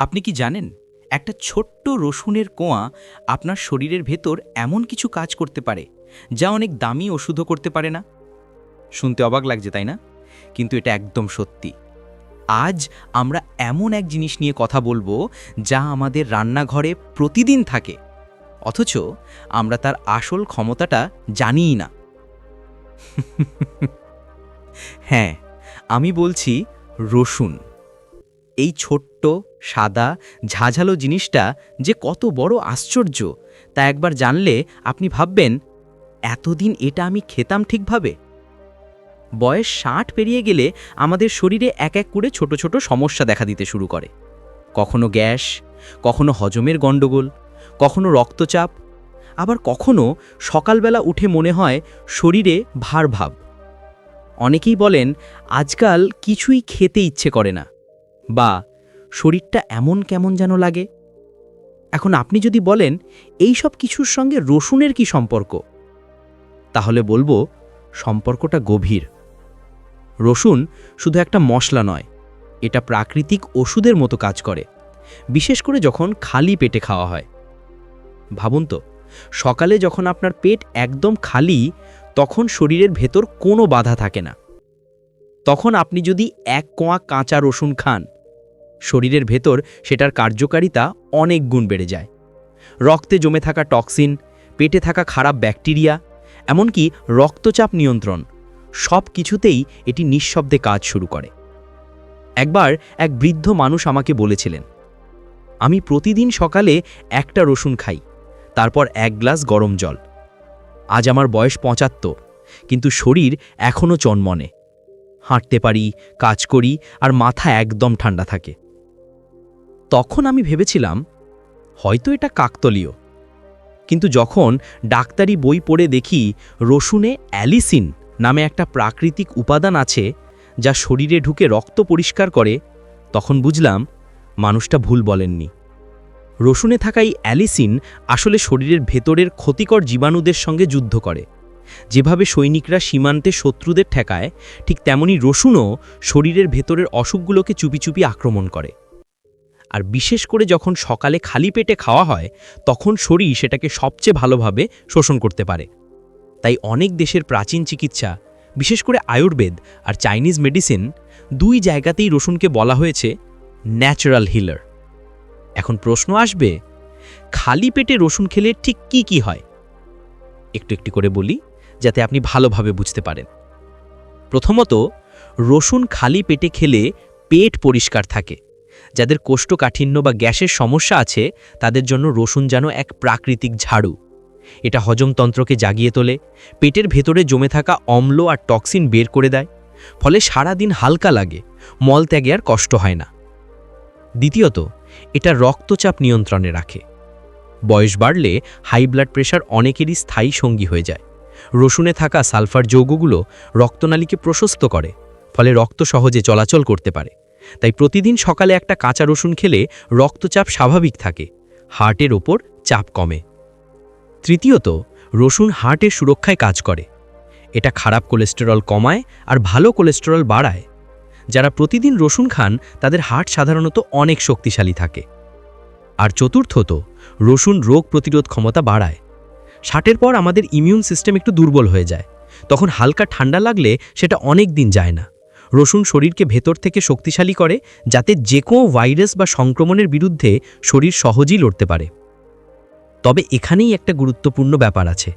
আপনি কি জানেন, একটা ছোট্ট রসুনের কোয়া আপনার শরীরের ভেতর এমন কিছু কাজ করতে পারে, যা অনেক দামি ওষুধও করতে পারে না? শুনতে অবাক লাগছে, তাই না? কিন্তু এটা একদম সত্যি। আজ আমরা এমন এক জিনিস নিয়ে কথা বলব, যা আমাদের রান্নাঘরে প্রতিদিন থাকে। অথচ আমরা তার আসল ক্ষমতাটা জানিই না। হ্যাঁ আমি বলছি রসুন। এই ছোট্ট সাদা, ঝাঝালো জিনিসটা যে কত বড় আশ্চর্য। তা একবার জানলে আপনি ভাববেন, এতদিন এটা আমি খেতাম ঠিকভাবে? বয়স ষাট পেরিয়ে গেলে আমাদের শরীরে এক এক করে ছোট ছোট সমস্যা দেখা দিতে শুরু করে। কখনো গ্যাস, কখনো হজমের গণ্ডগোল, কখনো রক্তচাপ, আবার কখনো সকালবেলা উঠে মনে হয় শরীরে ভার ভাব। অনেকেই বলেন, আজকাল কিছুই খেতে ইচ্ছে করে না। বা শরীরটা এমন কেমন যেন লাগে? এখন আপনি যদি বলেন, এই সব কিছুর সঙ্গে রসুনের কি সম্পর্ক? তাহলে বলব, সম্পর্কটা গভীর। রসুন শুধু একটা মশলা নয়, এটা প্রাকৃতিক ওষুধের মতো কাজ করে, বিশেষ করে যখন খালি পেটে খাওয়া হয়। ভাবুন তো, সকালে যখন আপনার পেট একদম খালি, তখন শরীরের ভেতর কোনো বাধা থাকে না। তখন আপনি যদি এক কোয়া কাঁচা রসুন খান শরীরের ভেতর সেটার কার্যকারিতা অনেক গুণ বেড়ে যায়। রক্তে জমে থাকা টক্সিন, পেটে থাকা খারাপ ব্যাকটেরিয়া, এমনকি রক্তচাপ নিয়ন্ত্রণ, সব কিছুতেই এটি নিঃশব্দে কাজ শুরু করে। একবার এক বৃদ্ধ মানুষ আমাকে বলেছিলেন, আমি প্রতিদিন সকালে একটা রসুন খাই, তারপর এক গ্লাস গরম জল। আজ আমার বয়স পঁচাত্তর, কিন্তু শরীর এখনও চনমনে। হাঁটতে পারি, কাজ করি, আর মাথা একদম ঠান্ডা থাকে। তখন আমি ভেবেছিলাম, হয়তো এটা কাকতলীয়। কিন্তু যখন ডাক্তারি বই পড়ে দেখি রসুনে অ্যালিসিন নামে একটা প্রাকৃতিক উপাদান আছে যা শরীরে ঢুকে রক্ত পরিষ্কার করে, তখন বুঝলাম মানুষটা ভুল বলেননি। রসুনে থাকা এই অ্যালিসিন আসলে শরীরের ভেতরের ক্ষতিকর জীবাণুদের সঙ্গে যুদ্ধ করে। যেভাবে সৈনিকরা সীমান্তে শত্রুদের ঠেকায়, ঠিক তেমনি রসুনও শরীরের ভেতরের অসুখগুলোকে চুপি চুপি আক্রমণ করে। আর বিশেষ করে যখন সকালে খালি পেটে খাওয়া হয়, তখন শরীর সেটাকে সবচেয়ে ভালোভাবে শোষণ করতে পারে। তাই অনেক দেশের প্রাচীন চিকিৎসা, বিশেষ করে আয়ুর্বেদ আর চাইনিজ মেডিসিন, দুই জায়গাতেই রসুনকে বলা হয়েছে ন্যাচারাল হিলার। এখন প্রশ্ন আসবে, খালি পেটে রসুন খেলে ঠিক কি কি হয়? একটু একটু করে বলি, যাতে আপনি ভালোভাবে বুঝতে পারেন। প্রথমত, রসুন খালি পেটে খেলে পেট পরিষ্কার থাকে। যাদের কোষ্ঠকাঠিন্য বা গ্যাসের সমস্যা আছে, তাদের জন্য রসুন যেন এক প্রাকৃতিক ঝাড়ু। এটা হজমতন্ত্রকে জাগিয়ে তোলে, পেটের ভেতরে জমে থাকা অম্ল আর টক্সিন বের করে দেয়, ফলে সারা দিন হালকা লাগে মলত্যাগে আর কষ্ট হয় না। দ্বিতীয়ত, এটা রক্তচাপ নিয়ন্ত্রণে রাখে। বয়স বাড়লে হাই ব্লাড প্রেশার অনেকেরই স্থায়ী সঙ্গী হয়ে যায়। রসুনে থাকা সালফার যৌগগুলো রক্তনালীকে প্রশস্ত করে, ফলে রক্ত সহজে চলাচল করতে পারে। তাই প্রতিদিন সকালে একটা কাঁচা রসুন খেলে রক্তচাপ স্বাভাবিক থাকে, হার্টের ওপর চাপ কমে। তৃতীয়ত, রসুন হার্টের সুরক্ষায় কাজ করে। এটা খারাপ কোলেস্টেরল কমায় আর ভালো কোলেস্টেরল বাড়ায়। যারা প্রতিদিন রসুন খান, তাদের হার্ট সাধারণত অনেক শক্তিশালী থাকে। আর চতুর্থত, রসুন রোগ প্রতিরোধ ক্ষমতা বাড়ায়। ষাটের পর আমাদের ইমিউন সিস্টেম একটু দুর্বল হয়ে যায়। তখন হালকা ঠান্ডা লাগলে সেটা অনেক দিন যায় না। রসুন শরীরকে ভেতর থেকে শক্তিশালী করে, যাতে যে কোনো ভাইরাস বা সংক্রমণের বিরুদ্ধে শরীর সহজেই লড়তে পারে। তবে এখানেই একটা গুরুত্বপূর্ণ ব্যাপার আছে।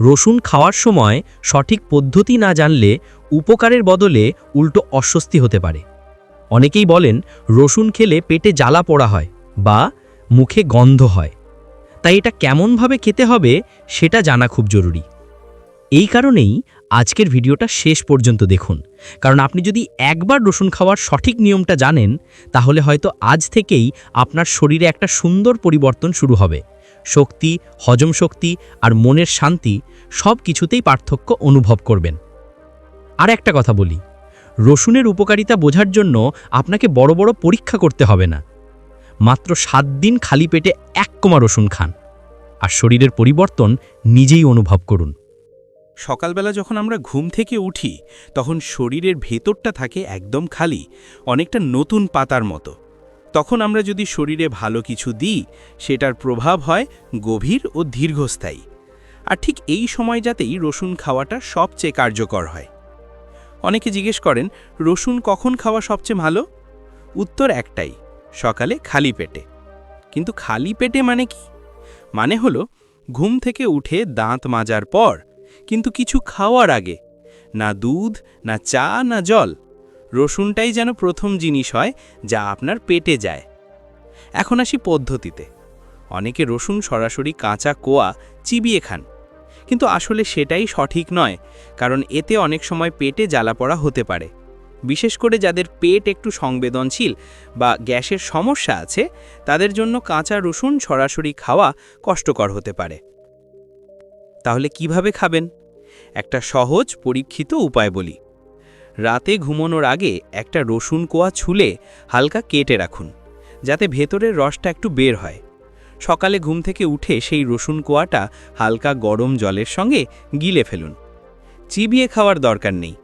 রসুন খাওয়ার সময় সঠিক পদ্ধতি না জানলে উপকারের বদলে উল্টো অস্বস্তি হতে পারে। অনেকেই বলেন, রসুন খেলে পেটে জ্বালা পোড়া হয় বা মুখে গন্ধ হয়। তাই এটা কেমনভাবে খেতে হবে, সেটা জানা খুব জরুরি। এই কারণেই আজকের ভিডিওটা শেষ পর্যন্ত দেখুন। কারণ আপনি যদি একবার রসুন খাওয়ার সঠিক নিয়মটা জানেন, তাহলে হয়তো আজ থেকেই আপনার শরীরে একটা সুন্দর পরিবর্তন শুরু হবে। শক্তি, হজম শক্তি আর মনের শান্তি সব কিছুতেই পার্থক্য অনুভব করবেন। আর একটা কথা বলি, রসুনের উপকারিতা বোঝার জন্য আপনাকে বড় বড় পরীক্ষা করতে হবে না। মাত্র সাত দিন খালি পেটে এক কমা রসুন খান। আর শরীরের পরিবর্তন নিজেই অনুভব করুন। সকালবেলা যখন আমরা ঘুম থেকে উঠি, তখন শরীরের ভেতরটা থাকে একদম খালি, অনেকটা নতুন পাতার মতো। তখন আমরা যদি শরীরে ভালো কিছু দিই, সেটার প্রভাব হয় গভীর ও দীর্ঘস্থায়ী। আর ঠিক এই সময় যাতেই রসুন খাওয়াটা সবচেয়ে কার্যকর হয়। অনেকে জিজ্ঞেস করেন, রসুন কখন খাওয়া সবচেয়ে ভালো? উত্তর একটাই, সকালে খালি পেটে। কিন্তু খালি পেটে মানে কি? মানে হলো, ঘুম থেকে উঠে দাঁত মাজার পর কিন্তু কিছু খাওয়ার আগে, না দুধ, না চা, না জল, রসুনটাই যেন প্রথম জিনিস হয় যা আপনার পেটে যায়। এখন আসি পদ্ধতিতে। অনেকে রসুন সরাসরি কাঁচা কোয়া চিবিয়ে খান, কিন্তু আসলে সেটাই সঠিক নয়, কারণ এতে অনেক সময় পেটে জ্বালাপড়া হতে পারে। বিশেষ করে যাদের পেট একটু সংবেদনশীল বা গ্যাসের সমস্যা আছে, তাদের জন্য কাঁচা রসুন সরাসরি খাওয়া কষ্টকর হতে পারে। তাহলে কীভাবে খাবেন? একটা সহজ, পরীক্ষিত উপায় বলি। রাতে ঘুমানোর আগে একটা রসুন কোয়া ছুলে হালকা কেটে রাখুন, যাতে ভেতরের রসটা একটু বের হয়। সকালে ঘুম থেকে উঠে সেই রসুন কোয়াটা হালকা গরম জলের সঙ্গে গিলে ফেলুন। চিবিয়ে খাওয়ার দরকার নেই,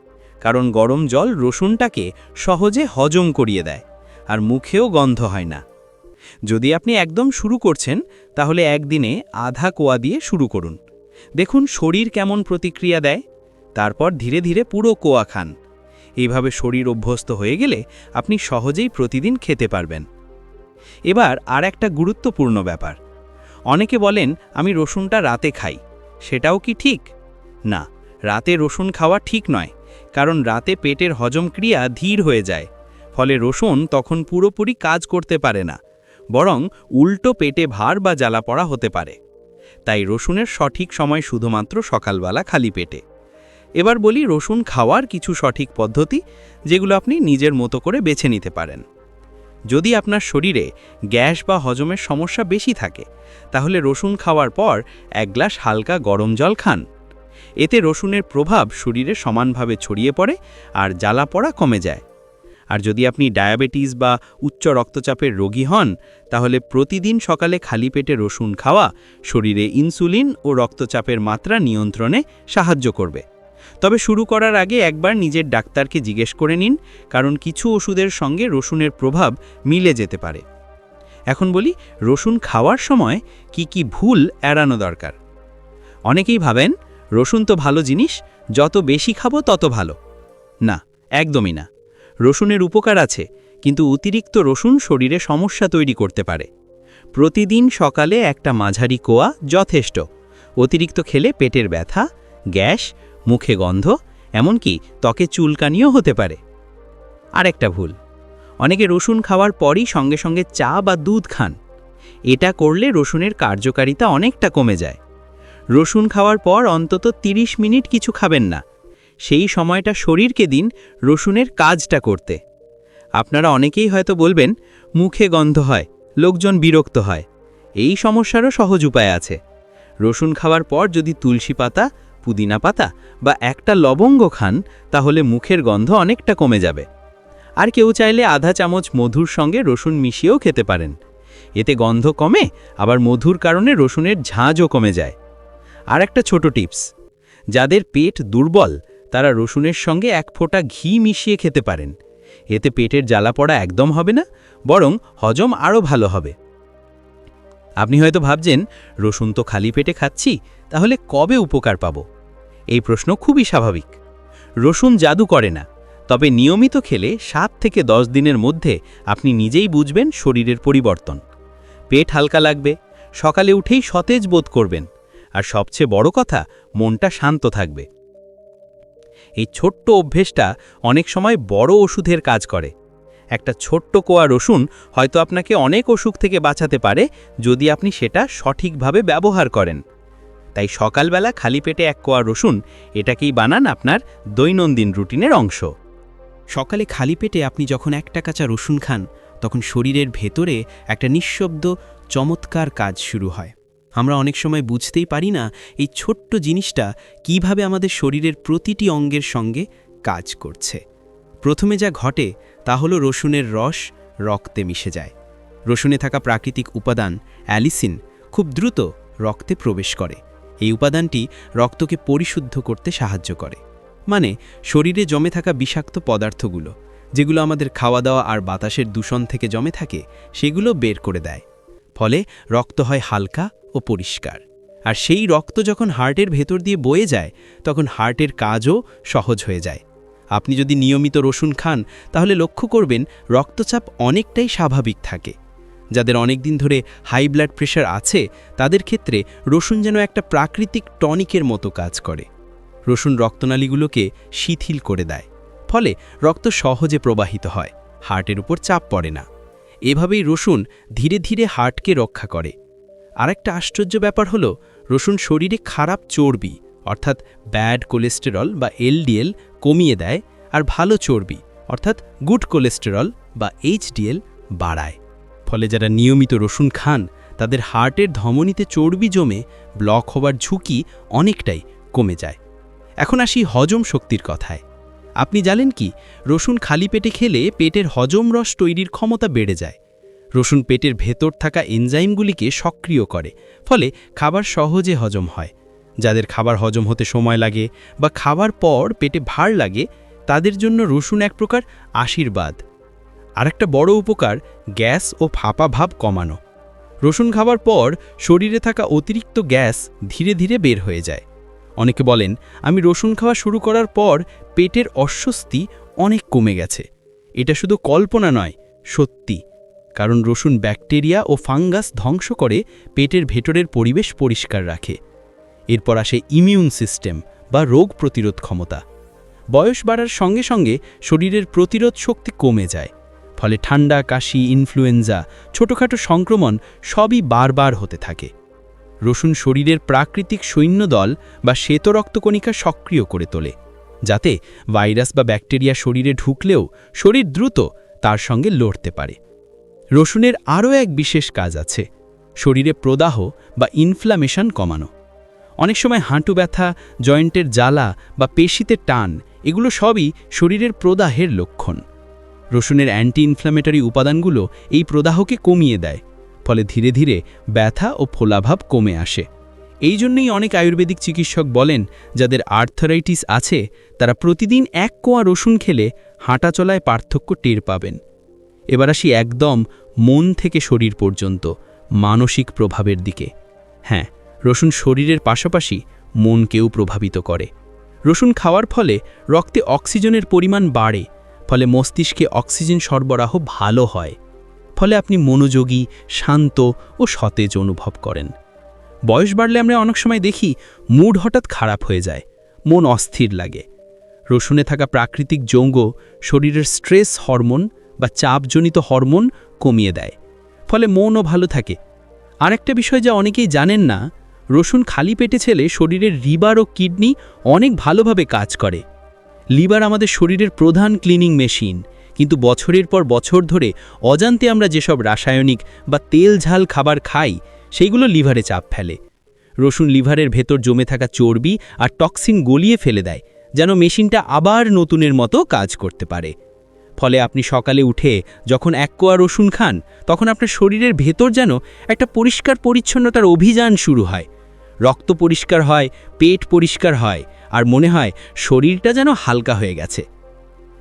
কারণ গরম জল রসুনটাকে সহজে হজম করিয়ে দেয় আর মুখেও গন্ধ হয় না। যদি আপনি একদম শুরু করছেন, তাহলে একদিনে আধা কোয়া দিয়ে শুরু করুন। দেখুন শরীর কেমন প্রতিক্রিয়া দেয়। তারপর ধীরে ধীরে পুরো কোয়া খান। এইভাবে শরীর অভ্যস্ত হয়ে গেলে আপনি সহজেই প্রতিদিন খেতে পারবেন। এবার আর একটা গুরুত্বপূর্ণ ব্যাপার। অনেকে বলেন, আমি রসুনটা রাতে খাই। সেটাও কি ঠিক? না, রাতে রসুন খাওয়া ঠিক নয়, কারণ রাতে পেটের হজম ক্রিয়া ধীর হয়ে যায়। ফলে রসুন তখন পুরোপুরি কাজ করতে পারে না, বরং উল্টো পেটে ভার বা জ্বালাপড়া হতে পারে। তাই রসুনের সঠিক সময় শুধুমাত্র সকালবেলা খালি পেটে। এবার বলি রসুন খাওয়ার কিছু সঠিক পদ্ধতি, যেগুলো আপনি নিজের মতো করে বেছে নিতে পারেন। যদি আপনার শরীরে গ্যাস বা হজমের সমস্যা বেশি থাকে, তাহলে রসুন খাওয়ার পর এক গ্লাস হালকা গরম জল খান। এতে রসুনের প্রভাব শরীরে সমানভাবে ছড়িয়ে পড়ে আর জ্বালা পড়া কমে যায়। আর যদি আপনি ডায়াবেটিস বা উচ্চ রক্তচাপের রোগী হন, তাহলে প্রতিদিন সকালে খালি পেটে রসুন খাওয়া শরীরে ইনসুলিন ও রক্তচাপের মাত্রা নিয়ন্ত্রণে সাহায্য করবে। তবে শুরু করার আগে একবার নিজের ডাক্তারকে জিজ্ঞেস করে নিন, কারণ কিছু ওষুধের সঙ্গে রসুনের প্রভাব মিলে যেতে পারে। এখন বলি, রসুন খাওয়ার সময় কি কি ভুল এড়ানো দরকার? অনেকেই ভাবেন, রসুন তো ভালো জিনিস, যত বেশি খাব তত ভালো। না, একদমই না। রসুনের উপকার আছে, কিন্তু অতিরিক্ত রসুন শরীরে সমস্যা তৈরি করতে পারে। প্রতিদিন সকালে একটা মাঝারি কোয়া যথেষ্ট। অতিরিক্ত খেলে পেটের ব্যথা, গ্যাস, মুখে গন্ধ, এমনকি ত্বকে চুলকানিও হতে পারে। আরেকটা ভুল, অনেকে রসুন খাওয়ার পরই সঙ্গে সঙ্গে চা বা দুধ খান। এটা করলে রসুনের কার্যকারিতা অনেকটা কমে যায়। রসুন খাওয়ার পর অন্তত ৩০ মিনিট কিছু খাবেন না। সেই সময়টা শরীরকে দিন রসুনের কাজটা করতে। আপনারা অনেকেই হয়তো বলবেন, মুখে গন্ধ হয়, লোকজন বিরক্ত হয়। এই সমস্যারও সহজ উপায় আছে। রসুন খাওয়ার পর যদি তুলসী পাতা, পুদিনা পাতা বা একটা লবঙ্গ খান, তাহলে মুখের গন্ধ অনেকটা কমে যাবে। আর কেউ চাইলে আধা চামচ মধুর সঙ্গে রসুন মিশিয়েও খেতে পারেন। এতে গন্ধ কমে, আবার মধুর কারণে রসুনের ঝাঁজও কমে যায়। আর একটা ছোট টিপস, যাদের পেট দুর্বল তারা রসুনের সঙ্গে এক ফোঁটা ঘি মিশিয়ে খেতে পারেন। এতে পেটের জ্বালা পড়া একদম হবে না, বরং হজম আরও ভালো হবে। আপনি হয়তো ভাবছেন, রসুন তো খালি পেটে খাচ্ছি, তাহলে কবে উপকার পাব? এই প্রশ্ন খুবই স্বাভাবিক। রসুন জাদু করে না, তবে নিয়মিত খেলে সাত থেকে দশ দিনের মধ্যে আপনি নিজেই বুঝবেন শরীরের পরিবর্তন। পেট হালকা লাগবে, সকালে উঠেই সতেজ বোধ করবেন, আর সবচেয়ে বড় কথা, মনটা শান্ত থাকবে। এই ছোট্ট অভ্যেসটা অনেক সময় বড় ওষুধের কাজ করে। একটা ছোট্ট কোয়া রসুন হয়তো আপনাকে অনেক অসুখ থেকে বাঁচাতে পারে যদি আপনি সেটা সঠিকভাবে ব্যবহার করেন। তাই সকালবেলা খালি পেটে এক কোয়া রসুন এটাকেই বানান আপনার দৈনন্দিন রুটিনের অংশ। সকালে খালি পেটে আপনি যখন একটা কাঁচা রসুন খান, তখন শরীরের ভেতরে একটা নিঃশব্দ, চমৎকার কাজ শুরু হয়। আমরা অনেক সময় বুঝতেই পারি না এই ছোট্ট জিনিসটা কীভাবে আমাদের শরীরের প্রতিটি অঙ্গের সঙ্গে কাজ করছে। প্রথমে যা ঘটে তা হলো রসুনের রস রক্তে মিশে যায়। রসুনে থাকা প্রাকৃতিক উপাদান অ্যালিসিন খুব দ্রুত রক্তে প্রবেশ করে। এই উপাদানটি রক্তকে পরিশুদ্ধ করতে সাহায্য করে। মানে শরীরে জমে থাকা বিষাক্ত পদার্থগুলো, যেগুলো আমাদের খাওয়া দাওয়া আর বাতাসের দূষণ থেকে জমে থাকে, সেগুলো বের করে দেয়। ফলে রক্ত হয় হালকা ও পরিষ্কার। আর সেই রক্ত যখন হার্টের ভেতর দিয়ে বয়ে যায়, তখন হার্টের কাজও সহজ হয়ে যায়। আপনি যদি নিয়মিত রসুন খান, তাহলে লক্ষ্য করবেন রক্তচাপ অনেকটাই স্বাভাবিক থাকে। যাদের অনেক দিন ধরে হাই ব্লাড প্রেশার আছে, তাদের ক্ষেত্রে রসুন যেন একটা প্রাকৃতিক টনিকের মতো কাজ করে। রসুন রক্তনালীগুলোকে শিথিল করে দেয়, ফলে রক্ত সহজে প্রবাহিত হয়, হার্টের উপর চাপ পড়ে না। এভাবেই রসুন ধীরে ধীরে হার্টকে রক্ষা করে। আরেকটা আশ্চর্য ব্যাপার হলো, রসুন শরীরে খারাপ চর্বি, অর্থাৎ ব্যাড কোলেস্টেরল বা এলডিএল কমিয়ে দেয় আর ভালো চর্বি, অর্থাৎ গুড কোলেস্টেরল বা এইচডিএল বাড়ায়। ফলে যারা নিয়মিত রসুন খান, তাদের হার্টের ধমনীতে চর্বি জমে ব্লক হবার ঝুঁকি অনেকটাই কমে যায়। এখন আসি হজম শক্তির কথায়। আপনি জানেন কি, রসুন খালি পেটে খেলে পেটের হজম রস তৈরির ক্ষমতা বেড়ে যায়। রসুন পেটের ভেতর থাকা এনজাইমগুলিকে সক্রিয় করে, ফলে খাবার সহজে হজম হয়। যাদের খাবার হজম হতে সময় লাগে বা খাবার পর পেটে ভার লাগে, তাদের জন্য রসুন এক প্রকার আশীর্বাদ। আরেকটা বড় উপকার, গ্যাস ও ফাঁপা ভাব কমানো। রসুন খাবার পর শরীরে থাকা অতিরিক্ত গ্যাস ধীরে ধীরে বের হয়ে যায়। অনেকে বলেন, আমি রসুন খাওয়া শুরু করার পর পেটের অস্বস্তি অনেক কমে গেছে। এটা শুধু কল্পনা নয়, সত্যি। কারণ রসুন ব্যাকটেরিয়া ও ফাঙ্গাস ধ্বংস করে পেটের ভেতরের পরিবেশ পরিষ্কার রাখে। এরপর আসে ইমিউন সিস্টেম বা রোগ প্রতিরোধ ক্ষমতা। বয়স বাড়ার সঙ্গে সঙ্গে শরীরের প্রতিরোধ শক্তি কমে যায়। ফলে ঠান্ডা, কাশি, ইনফ্লুয়েঞ্জা, ছোটোখাটো সংক্রমণ সবই বারবার হতে থাকে। রসুন শরীরের প্রাকৃতিক সৈন্যদল বা শ্বেতরক্তকণিকা সক্রিয় করে তোলে, যাতে ভাইরাস বা ব্যাকটেরিয়া শরীরে ঢুকলেও শরীর দ্রুত তার সঙ্গে লড়তে পারে। রসুনের আরও এক বিশেষ কাজ আছে, শরীরে প্রদাহ বা ইনফ্লামেশন কমানো। অনেক সময় হাঁটু ব্যথা, জয়েন্টের জ্বালা বা পেশিতে টান, এগুলো সবই শরীরের প্রদাহের লক্ষণ। রসুনের অ্যান্টি ইনফ্ল্যামেটরি উপাদানগুলো এই প্রদাহকে কমিয়ে দেয়। ফলে ধীরে ধীরে ব্যথা ও ফোলাভাব কমে আসে। এই জন্যই অনেক আয়ুর্বেদিক চিকিৎসক বলেন, যাদের আর্থারাইটিস আছে, তারা প্রতিদিন এক কোয়া রসুন খেলে হাঁটাচলায় পার্থক্য টের পাবেন। এবার আসি একদম মন থেকে শরীর পর্যন্ত, মানসিক প্রভাবের দিকে। হ্যাঁ রসুন শরীরের পাশাপাশি মনকেও প্রভাবিত করে। রসুন খাওয়ার ফলে রক্তে অক্সিজেনের পরিমাণ বাড়ে, ফলে মস্তিষ্কে অক্সিজেন সরবরাহ ভালো হয়। ফলে আপনি মনোযোগী, শান্ত ও সতেজ অনুভব করেন। বয়স বাড়লে আমরা অনেক সময় দেখি, মুড হঠাৎ খারাপ হয়ে যায়, মন অস্থির লাগে। রসুনে থাকা প্রাকৃতিক যৌগ শরীরের স্ট্রেস হরমোন বা চাপজনিত হরমোন কমিয়ে দেয়, ফলে মনও ভালো থাকে। আরেকটা বিষয় যা অনেকেই জানেন না, রসুন খালি পেটে ছেলে শরীরের লিভার ও কিডনি অনেক ভালোভাবে কাজ করে। লিভার আমাদের শরীরের প্রধান ক্লিনিং মেশিন কিন্তু বছরের পর বছর ধরে অজান্তে আমরা যেসব রাসায়নিক বা তেল ঝাল খাবার খাই সেইগুলো লিভারে চাপ ফেলে। রসুন লিভারের ভেতর জমে থাকা চর্বি আর টক্সিন গলিয়ে ফেলে দেয়, যেন মেশিনটা আবার নতুনের মতো কাজ করতে পারে। ফলে আপনি সকালে উঠে যখন এক কোয়া রসুন খান, তখন আপনার শরীরের ভেতর যেন একটা পরিষ্কার পরিচ্ছন্নতার অভিযান শুরু হয়। রক্ত পরিষ্কার হয়, পেট পরিষ্কার হয়, আর মনে হয় শরীরটা যেন হালকা হয়ে গেছে।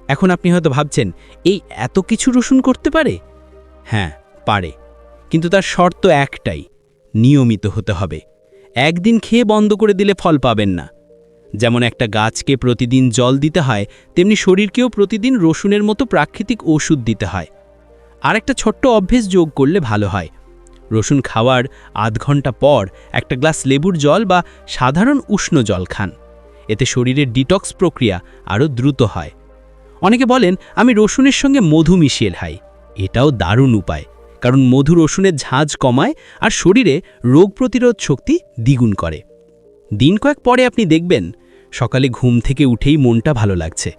এখন আপনি হয়তো ভাবছেন, এই এত কিছু রসুন করতে পারে? হ্যাঁ পারে। কিন্তু তার শর্ত একটাই, নিয়মিত হতে হবে। একদিন খেয়ে বন্ধ করে দিলে ফল পাবেন না। যেমন একটা গাছকে প্রতিদিন জল দিতে হয়, তেমনি শরীরকেও প্রতিদিন রসুনের মতো প্রাকৃতিক ওষুধ দিতে হয়। আর একটা ছোট্ট অভ্যেস যোগ করলে ভালো হয়। রসুন খাওয়ার আধ ঘণ্টা পর একটা গ্লাস লেবুর জল বা সাধারণ উষ্ণ জল খান। এতে শরীরের ডিটক্স প্রক্রিয়া আরও দ্রুত হয়। অনেকে বলেন, আমি রসুনের সঙ্গে মধু মিশিয়ে খাই। এটাও দারুণ উপায়। কারণ মধু রসুনের ঝাঁজ কমায় আর শরীরে রোগ প্রতিরোধ শক্তি দ্বিগুণ করে। দিন কয়েক পরে আপনি দেখবেন, সকালে ঘুম থেকে উঠেই মনটা ভালো লাগছে।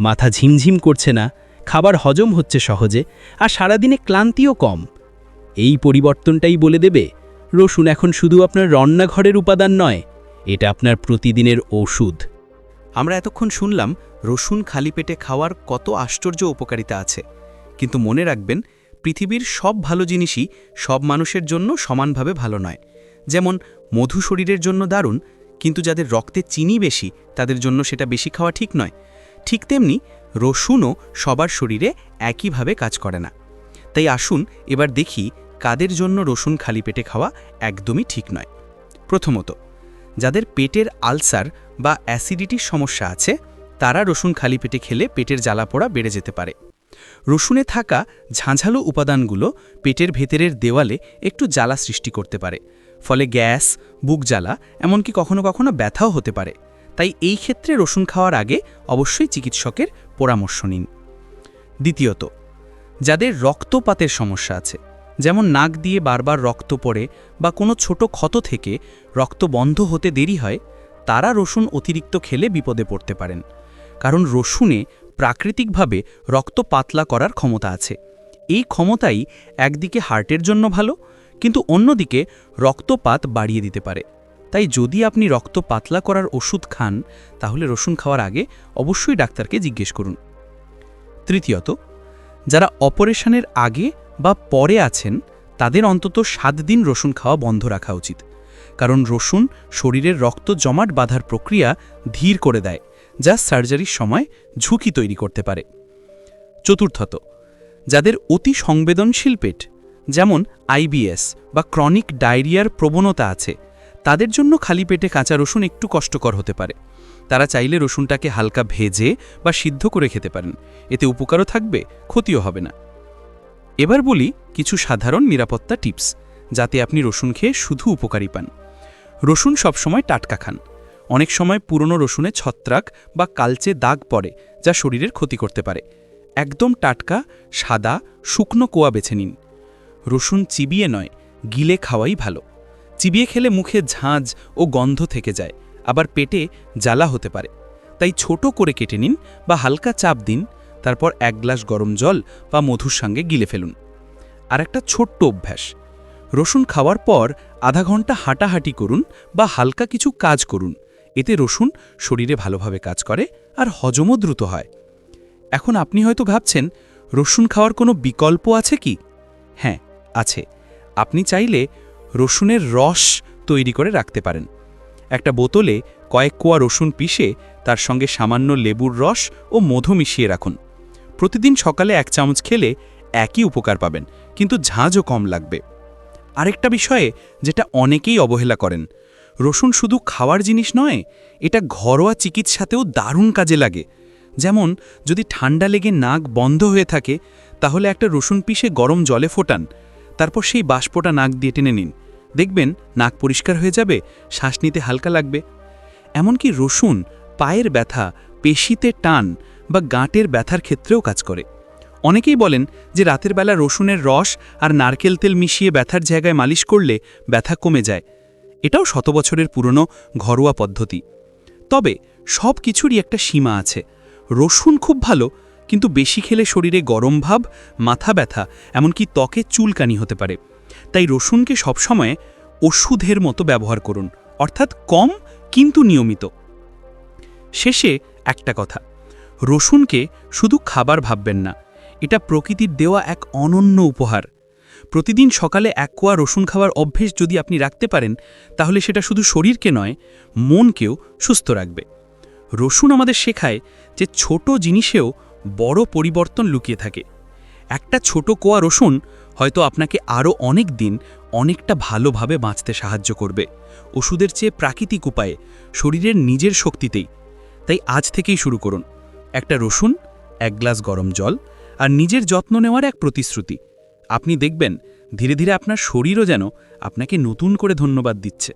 মাথা ঝিমঝিম করছে না, খাবার হজম হচ্ছে সহজে, আর সারাদিনে ক্লান্তিও কম। এই পরিবর্তনটাই বলে দেবে, রসুন এখন শুধু আপনার রান্নাঘরের উপাদান নয়, এটা আপনার প্রতিদিনের ওষুধ। আমরা এতক্ষণ শুনলাম রসুন খালি পেটে খাওয়ার কত আশ্চর্য উপকারিতা আছে। কিন্তু মনে রাখবেন, পৃথিবীর সব ভালো জিনিসই সব মানুষের জন্য সমানভাবে ভালো নয়। যেমন, মধু শরীরের জন্য দারুণ, কিন্তু যাদের রক্তে চিনি বেশি, তাদের জন্য সেটা বেশি খাওয়া ঠিক নয়। ঠিক তেমনি, রসুনও সবার শরীরে একইভাবে কাজ করে না। তাই আসুন, এবার দেখি কাদের জন্য রসুন খালি পেটে খাওয়া একদমই ঠিক নয়। প্রথমত, যাদের পেটের আলসার বা অ্যাসিডিটির সমস্যা আছে তারা রসুন খালি পেটে খেলে পেটের জ্বালা পোড়া বেড়ে যেতে পারে। রসুনে থাকা ঝাঁঝালো উপাদানগুলো পেটের ভেতরের দেওয়ালে একটু জ্বালা সৃষ্টি করতে পারে, ফলে গ্যাস, বুক জ্বালা, এমনকি কখনো কখনো ব্যথাও হতে পারে। তাই এই ক্ষেত্রে রসুন খাওয়ার আগে অবশ্যই চিকিৎসকের পরামর্শ নিন। দ্বিতীয়ত, যাদের রক্তপাতের সমস্যা আছে, যেমন নাক দিয়ে বারবার রক্ত পড়ে বা কোনো ছোট ক্ষত থেকে রক্ত বন্ধ হতে দেরি হয়, তারা রসুন অতিরিক্ত খেলে বিপদে পড়তে পারেন। কারণ রসুনে প্রাকৃতিকভাবে রক্ত পাতলা করার ক্ষমতা আছে। এই ক্ষমতাই একদিকে হার্টের জন্য ভালো, কিন্তু অন্যদিকে রক্তপাত বাড়িয়ে দিতে পারে। তাই যদি আপনি রক্ত পাতলা করার ওষুধ খান, তাহলে রসুন খাওয়ার আগে অবশ্যই ডাক্তারকে জিজ্ঞেস করুন। তৃতীয়ত, যারা অপারেশনের আগে বা পরে আছেন, তাদের অন্তত সাত দিন রসুন খাওয়া বন্ধ রাখা উচিত। কারণ রসুন শরীরের রক্ত জমাট বাঁধার প্রক্রিয়া ধীর করে দেয়। যা সার্জারির সময় ঝুঁকি তৈরি করতে পারে। চতুর্থত, যাদের অতি সংবেদনশীল পেট, যেমন আইবিএস বা ক্রনিক ডায়রিয়ার প্রবণতা আছে, তাদের জন্য খালি পেটে কাঁচা রসুন একটু কষ্টকর হতে পারে। তারা চাইলে রসুনটাকে হালকা ভেজে বা সিদ্ধ করে খেতে পারেন। এতে উপকারও থাকবে, ক্ষতিও হবে না। এবার বলি কিছু সাধারণ নিরাপত্তা টিপস, যাতে আপনি রসুন খেয়ে শুধু উপকারী পান। রসুন সবসময় টাটকা খান। অনেক সময় পুরনো রসুনে ছত্রাক বা কালচে দাগ পড়ে, যা শরীরের ক্ষতি করতে পারে। একদম টাটকা, সাদা, শুকনো কোয়া বেছে নিন। রসুন চিবিয়ে নয়, গিলে খাওয়াই ভালো। চিবিয়ে খেলে মুখে ঝাঁঝ ও গন্ধ থেকে যায়, আবার পেটে জ্বালা হতে পারে। তাই ছোট করে কেটে নিন বা হালকা চাপ দিন, তারপর এক গ্লাস গরম জল বা মধুর সঙ্গে গিলে ফেলুন। আর একটা ছোট্ট অভ্যাস, রসুন খাওয়ার পর আধা ঘণ্টা হাঁটাহাঁটি করুন বা হালকা কিছু কাজ করুন। এতে রসুন শরীরে ভালোভাবে কাজ করে আর হজমও দ্রুত হয়। এখন আপনি হয়তো ভাবছেন, রসুন খাওয়ার কোনো বিকল্প আছে কি? হ্যাঁ আছে। আপনি চাইলে রসুনের রস তৈরি করে রাখতে পারেন। একটা বোতলে কয়েক কোয়া রসুন পিষে তার সঙ্গে সামান্য লেবুর রস ও মধু মিশিয়ে রাখুন। প্রতিদিন সকালে এক চামচ খেলে একই উপকার পাবেন, কিন্তু ঝাঁঝও কম লাগবে। আরেকটা বিষয়ে যেটা অনেকেই অবহেলা করেন রসুন শুধু খাওয়ার জিনিস নয়, এটা ঘরোয়া চিকিৎসাতেও দারুণ কাজে লাগে। যেমন, যদি ঠান্ডা লেগে নাক বন্ধ হয়ে থাকে, তাহলে একটা রসুন পিষে গরম জলে ফোটান। তারপর সেই বাষ্পটা নাক দিয়ে টেনে নিন। দেখবেন, নাক পরিষ্কার হয়ে যাবে, শ্বাস নিতে হালকা লাগবে। এমনকি রসুন পায়ের ব্যথা, পেশিতে টান বা গাঁটের ব্যথার ক্ষেত্রেও কাজ করে। অনেকেই বলেন যে রাতের বেলা রসুনের রস আর নারকেল তেল মিশিয়ে ব্যথার জায়গায় মালিশ করলে ব্যথা কমে যায়। এটাও শত বছরের পুরনো ঘরোয়া পদ্ধতি। তবে সব কিছুরই একটা সীমা আছে। রসুন খুব ভালো, কিন্তু বেশি খেলে শরীরে গরম ভাব, মাথা ব্যথা, এমনকি ত্বকে চুলকানি হতে পারে। তাই রসুনকে সবসময় ওষুধের মতো ব্যবহার করুন, অর্থাৎ কম কিন্তু নিয়মিত। শেষে একটা কথা, রসুনকে শুধু খাবার ভাববেন না, এটা প্রকৃতির দেওয়া এক অনন্য উপহার। প্রতিদিন সকালে এক কোয়া রসুন খাওয়ার অভ্যেস যদি আপনি রাখতে পারেন, তাহলে সেটা শুধু শরীরকে নয়, মনকেও সুস্থ রাখবে। রসুন আমাদের শেখায় যে ছোট জিনিসেও বড় পরিবর্তন লুকিয়ে থাকে। একটা ছোট কোয়া রসুন হয়তো আপনাকে আরও অনেক দিন অনেকটা ভালোভাবে বাঁচতে সাহায্য করবে। ওষুধের চেয়ে প্রাকৃতিক উপায়ে, শরীরের নিজের শক্তিতেই। তাই আজ থেকেই শুরু করুন। একটা রসুন, এক গ্লাস গরম জল আর নিজের যত্ন নেওয়ার এক প্রতিশ্রুতি। আপনি দেখবেন ধীরে ধীরে আপনার শরীরও যেন আপনাকে নতুন করে ধন্যবাদ দিচ্ছে।